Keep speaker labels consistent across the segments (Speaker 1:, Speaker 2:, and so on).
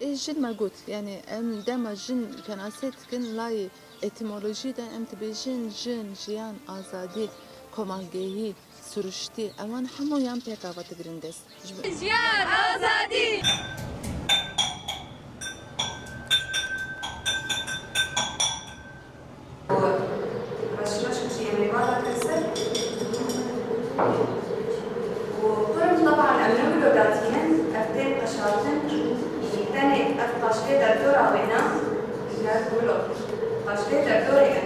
Speaker 1: E, jin me got yani em dema jin fenaset kin lay etimoloji de em tibêjin jin jiyan azadî komangehî sürüştî ewan hemû yan pêk ava digirin dest Ji bo-
Speaker 2: Jiyan azadi.
Speaker 3: رشرش شيء من برا تكسر وكل طبعا ಫಸ್ಟೇ ತರ್ತೋರ್ ಅವೇನಾ ಯಾರು ಫಸ್ಟೇ ತರ್ತೋರ್ ಈಗ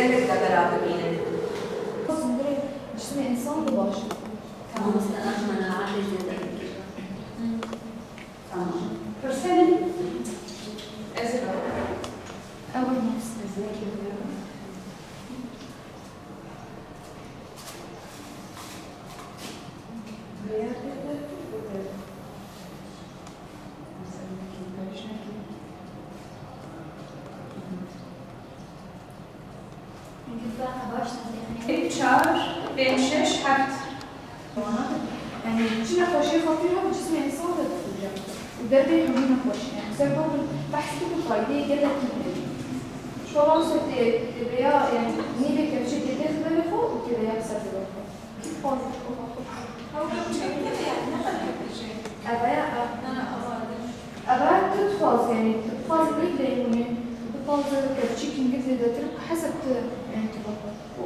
Speaker 3: devletle beraber iyiledik. Direkt cisme insan da başlıyor. Tamam. Tamam. Hırsenin. Ezra. Ama nasıl ezra geliyor? چهار بین شش یعنی چی نقاشی خاطر
Speaker 4: هم جسم انسان داده بوده وده به همین نقاشی یعنی سر برضو بحث که فایده گلت میده شما ست تبیا یعنی میده که بشه دیده خبه بخو و تبیا بسر بخو أبا تتفاز يعني تتفاز بالبينوني تتفاز كتشيكين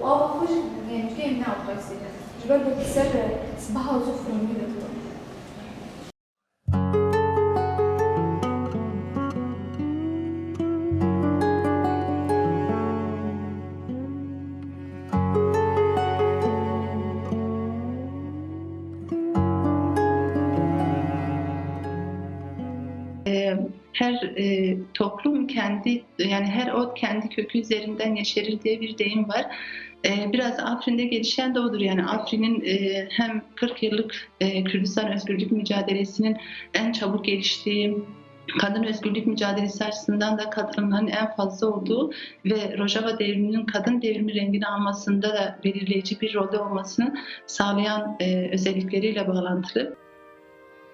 Speaker 4: وآه فوجئ يعني مش جاي منها وقيسي جبال بتسرع صباحها وزخرة من
Speaker 5: her e, toplum kendi yani her ot kendi kökü üzerinden yeşerir diye bir deyim var. E, biraz Afrin'de gelişen de odur yani Afrin'in e, hem 40 yıllık e, Kürdistan özgürlük mücadelesinin en çabuk geliştiği kadın özgürlük mücadelesi açısından da kadınların en fazla olduğu ve Rojava devriminin kadın devrimi rengini almasında da belirleyici bir rolde olmasını sağlayan e, özellikleriyle bağlantılı.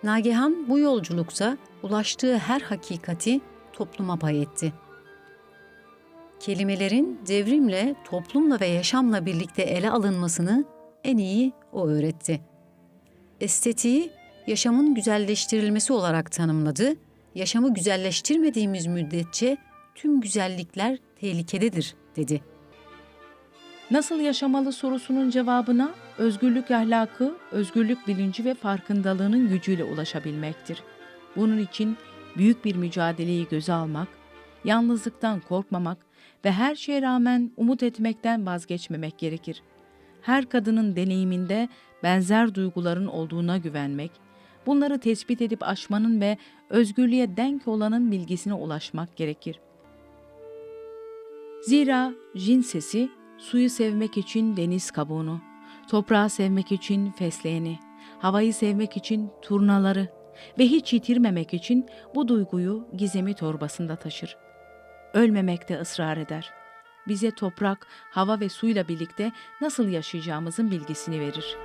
Speaker 6: Nagihan bu yolculukta ulaştığı her hakikati topluma pay etti. Kelimelerin devrimle, toplumla ve yaşamla birlikte ele alınmasını en iyi o öğretti. Estetiği yaşamın güzelleştirilmesi olarak tanımladı. Yaşamı güzelleştirmediğimiz müddetçe tüm güzellikler tehlikededir dedi.
Speaker 7: Nasıl yaşamalı sorusunun cevabına özgürlük ahlakı, özgürlük bilinci ve farkındalığının gücüyle ulaşabilmektir. Bunun için büyük bir mücadeleyi göze almak, yalnızlıktan korkmamak ve her şeye rağmen umut etmekten vazgeçmemek gerekir. Her kadının deneyiminde benzer duyguların olduğuna güvenmek, bunları tespit edip aşmanın ve özgürlüğe denk olanın bilgisine ulaşmak gerekir. Zira jin sesi suyu sevmek için deniz kabuğunu, toprağı sevmek için fesleğeni, havayı sevmek için turnaları ve hiç yitirmemek için bu duyguyu gizemi torbasında taşır. Ölmemekte ısrar eder. Bize toprak, hava ve suyla birlikte nasıl yaşayacağımızın bilgisini verir.